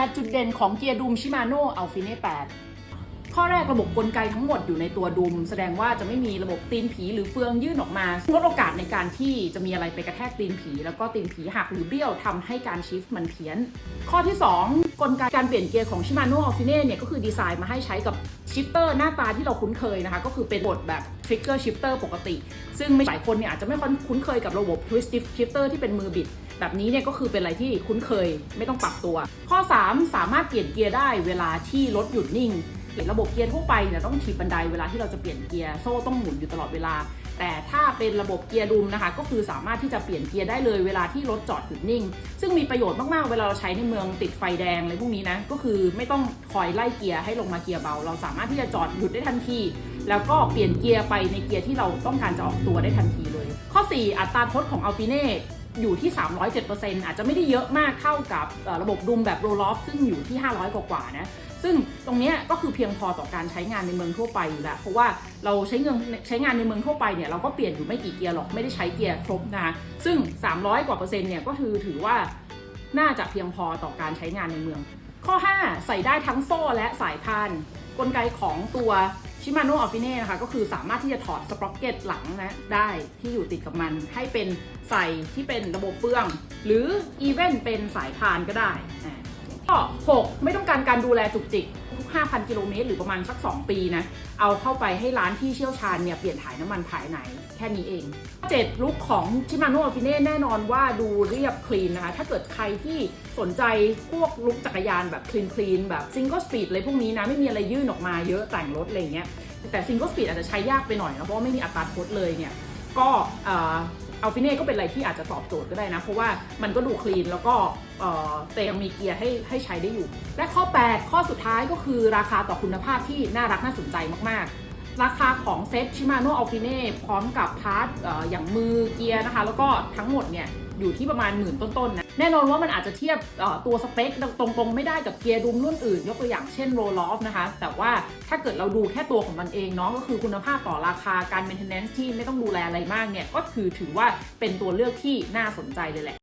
8 จุดเด่นของเกียร์ดุมชิมาโน่อัลฟิเน่8 ข้อแรกระบบกลไกทั้งหมดอยู่ในตัวดุม แสดงว่าจะไม่มีระบบตีนผีหรือเฟืองยื่นออกมาลดโอกาสในการที่จะมีอะไรไปกระแทกตีนผี แล้วก็ตีนผีหักหรือเบี้ยวทำให้การชิฟต์มันเพี้ยน ข้อที่ 2 กลไกการเปลี่ยนเกียร์ของชิมาโน่อัลฟิเน่เนี่ยก็คือดีไซน์มาให้ใช้กับชิฟเตอร์หน้าตาที่เราคุ้นเคยนะคะ ก็คือเป็นบทแบบ trigger shifter ปกติ ซึ่งไม่หลายคนเนี่ยอาจจะไม่ค่อยคุ้นเคยกับระบบ twist shifter ที่เป็นมือบิด แบบนี้เนี่ยก็คือเป็นอะไรที่คุ้นเคยไม่ต้องปรับตัว ข้อ 3 สามารถเปลี่ยนเกียร์ได้เวลาที่รถหยุดนิ่ง ระบบเกียร์ทั่วไปเนี่ยต้องถีบบันไดเวลาที่เราจะเปลี่ยนเกียร์โซ่ต้องหมุนอยู่ตลอดเวลา แต่ถ้าเป็นระบบเกียร์ดุมนะคะ ก็คือสามารถที่จะเปลี่ยนเกียร์ได้เลยเวลาที่รถจอดหยุดนิ่ง ซึ่งมีประโยชน์มากๆเวลาเราใช้ในเมืองติดไฟแดงอะไรพวกนี้นะก็คือไม่ต้องคอยไล่เกียร์ให้ลงมาเกียร์เบา เราสามารถที่จะจอดหยุดได้ทันทีแล้วก็เปลี่ยนเกียร์ไปในเกียร์ที่เราต้องการจะออกตัวได้ทันทีเลย ข้อ 4 อัตราทดของอัลฟิเน่ อยู่ที่ 307%อาจจะไม่ได้เยอะมากเท่ากับระบบดุมแบบโรลอฟซึ่งอยู่ที่ 500 กว่าๆนะซึ่งตรงนี้ก็คือเพียงพอต่อการใช้งานในเมืองทั่วไปอยู่แล้วเพราะว่าเราใช้เงินใช้งานในเมืองทั่วไปเนี่ยเราก็เปลี่ยนอยู่ไม่กี่เกียร์หรอกไม่ได้ใช้เกียร์ครบนะซึ่ง 300 กว่าเปอร์เซ็นต์เนี่ยก็คือถือว่าน่าจะเพียงพอต่อการใช้งานในเมือง ข้อ 5 ใส่ได้ทั้งโซ่และสายพานกลไกของตัว ชิมาโนออฟฟิเน่นะคะก็คือสามารถที่จะถอดสปร็อกเก็ตหลังนะได้ที่อยู่ติดกับมัน ให้เป็นใส่ที่เป็นระบบเฟือง หรืออีเวนเป็นสายพานก็ได้ อ่าข้อ6ไม่ต้องการการดูแลจุกจิกทุก 5,000 กิโลเมตรหรือประมาณสัก 2 ปีนะ เอาเข้าไปให้ร้านที่เชี่ยวชาญเนี่ยเปลี่ยนถ่ายน้ำมันภายในแค่นี้เอง 7 ลุคของชิมาโนอฟิเน่แน่นอนว่าดูเรียบคลีนนะคะ ถ้าเกิดใครที่สนใจพวกลุคจักรยานแบบคลีนคลีนแบบซิงเกิลสปีดอะไรพวกนี้นะ ไม่มีอะไรยื่นออกมาเยอะแต่งรถอะไรเงี้ยแต่ซิงเกิลสปีดอาจจะใช้ยากไปหน่อยนะเพราะว่าไม่มีอัตราโทดเลยเนี่ยก็ อัลฟิเน่ก็เป็นอะไรที่อาจจะตอบโจทย์ก็ได้นะ เพราะว่ามันก็ดูคลีนแล้วก็แต่ยังมีเกียร์ให้ให้ใช้ได้อยู่ และข้อ 8 ข้อสุดท้ายก็คือราคาต่อคุณภาพที่น่ารักน่าสนใจมากๆ ราคาของเซ็ตชิมาโน่อัลฟิเน่พร้อมกับพาร์ทอออย่างมือเกียร์นะคะ แล้วก็ทั้งหมดเนี่ย อยู่ที่ประมาณหมื่นต้นๆนะ แน่นอนว่ามันอาจจะเทียบตัวสเปคตรงๆ ไม่ได้กับเกียร์ดุมรุ่นอื่น ยกตัวอย่างเช่นโรลอฟนะคะ แต่ว่าถ้าเกิดเราดูแค่ตัวของมันเองเนาะก็คือคุณภาพต่อราคาการ maintenance ที่ไม่ต้องดูแลอะไรมากเนี่ย ก็คือถือว่าเป็นตัวเลือกที่น่าสนใจเลยแหละ